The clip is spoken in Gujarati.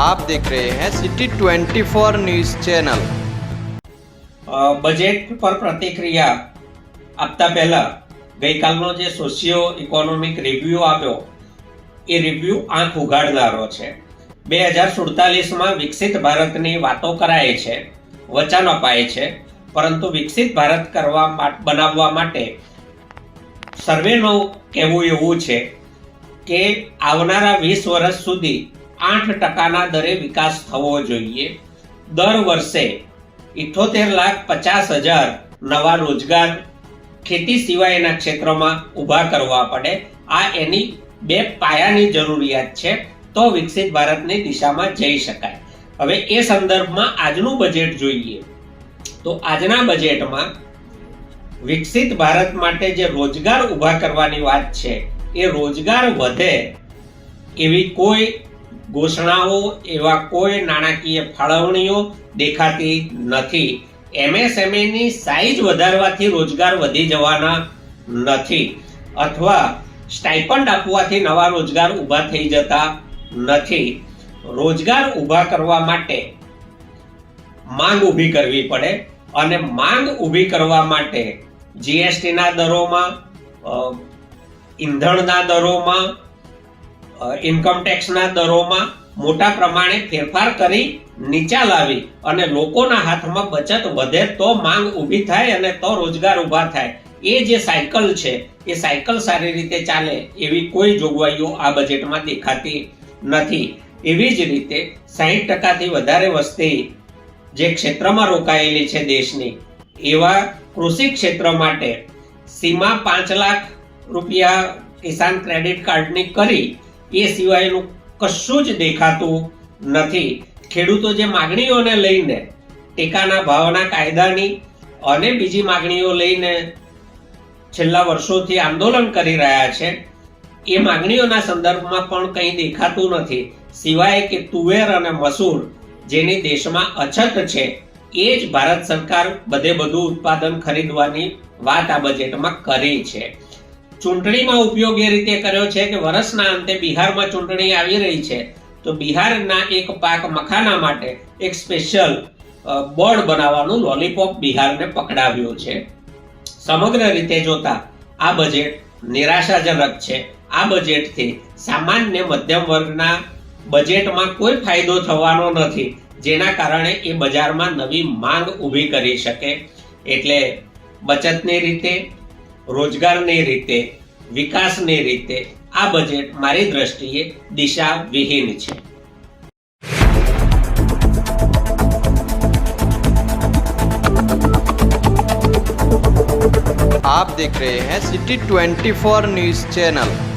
आप देख रहे हैं सिटी 24 न्यूज चैनल અ, બજેટ પર પ્રતિક્રિયા આપતા પહેલા ગઈકાલનો જે સોશિયો ઇકોનોમિક રિવ્યુ આવ્યો એ રિવ્યુ આંખ ઉગાડનારો છે બે હજાર સુડતાલીસમાં વિકસિત ભારતની વાતો કરાય છે વચન અપાય છે પરંતુ વિકસિત ભારત કરવા મા- બનાવવા માટે સર્વેનું કહેવું એવું છે કે આવનારા વીસ વર્ષ સુધી આઠ ટકાના દરે વિકાસ થવો જોઈએ. દર વર્ષે ઇઠોતેર લાખ પચાસ હજાર નવા રોજગાર ખેતી સિવાયના ક્ષેત્રમાં ઊભા કરવા પડે. આ એની બે પાયાની જરૂરિયાત છે, તો વિકસિત ભારતની દિશામાં જઈ શકાય. હવે એ સંદર્ભમાં આજનું બજેટ જોઈએ. તો આજના બજેટમાં વિકસિત ભારત માટે જે રોજગાર ઊભા કરવાની વાત છે, એ રોજગાર વધે એવી કોઈ ઘોષણાઓ એવા કોઈ નાણાકીય ફાળવણીઓ દેખાતી નથી. એમએસએમઈની સાઈઝ વધારવાથી રોજગાર વધી જવાના નથી અથવા સ્ટાઇપન્ડ આપવાથી નવા રોજગાર ઊભા થઈ જતા નથી. રોજગાર ઊભા કરવા માટે માંગ ઊભી કરવી પડે અને માંગ ઊભી કરવા માટે જીએસટીના દરોમાં ઈંધણના દરોમાં ઇન્કમ ટેક્સના દરોમાં મોટા પ્રમાણે ફેરફાર કરી નીચા લાવી અને લોકોના હાથમાં બચત વધે તો માંગ ઊભી થાય અને તો રોજગાર ઊભા થાય. એ જે સાયકલ છે, એ સાયકલ સારી રીતે ચાલે એવી કોઈ જોગવાઈઓ આ બજેટમાં દેખાતી નથી. એવી જ રીતે સાહીઠ ટકાથી વધારે વસ્તી જે ક્ષેત્રમાં રોકાયેલી છે દેશની, એવા કૃષિ ક્ષેત્ર માટે સીમા પાંચ લાખ રૂપિયા કિસાન ક્રેડિટ કાર્ડની કરી એ સિવાયનું કશું જ દેખાતું નથી. ખેડૂતો જે માગણીઓને લઈને, ટેકાના ભાવના કાયદાની અને બીજી માગણીઓ લઈને છેલ્લા વર્ષોથી આંદોલન કરી રહ્યા છે, એ માગણીઓના સંદર્ભમાં પણ કંઈ દેખાતું નથી. સિવાય કે તુવેર અને મસૂર, જેની દેશમાં અછત છે, એ જ ભારત સરકાર બધે બધું ઉત્પાદન ખરીદવાની વાત આ બજેટમાં કરી છે. ચૂંટણીમાં ઉપયોગ એ રીતે કર્યો છે કે વર્ષના અંતે બિહારમાં ચૂંટણી આવી રહી છે. તો બિહારના એક પાક મખાના માટે એક સ્પેશિયલ બોર્ડ બનાવવાનું લોલીપોપ બિહારને પકડાવ્યું છે. સમગ્ર રીતે જોતા આ બજેટ નિરાશાજનક છે. આ બજેટથી સામાન્ય મધ્યમ વર્ગના બજેટમાં કોઈ ફાયદો થવાનો નથી, જેના કારણે એ બજારમાં નવી માંગ ઊભી કરી શકે. એટલે બચતની રીતે રોજગારની રીતે વિકાસની રીતે આ બજેટ મારી દ્રષ્ટિએ દિશા વિહીન છે आप देख रहे हैं सिटी 24 न्यूज चैनल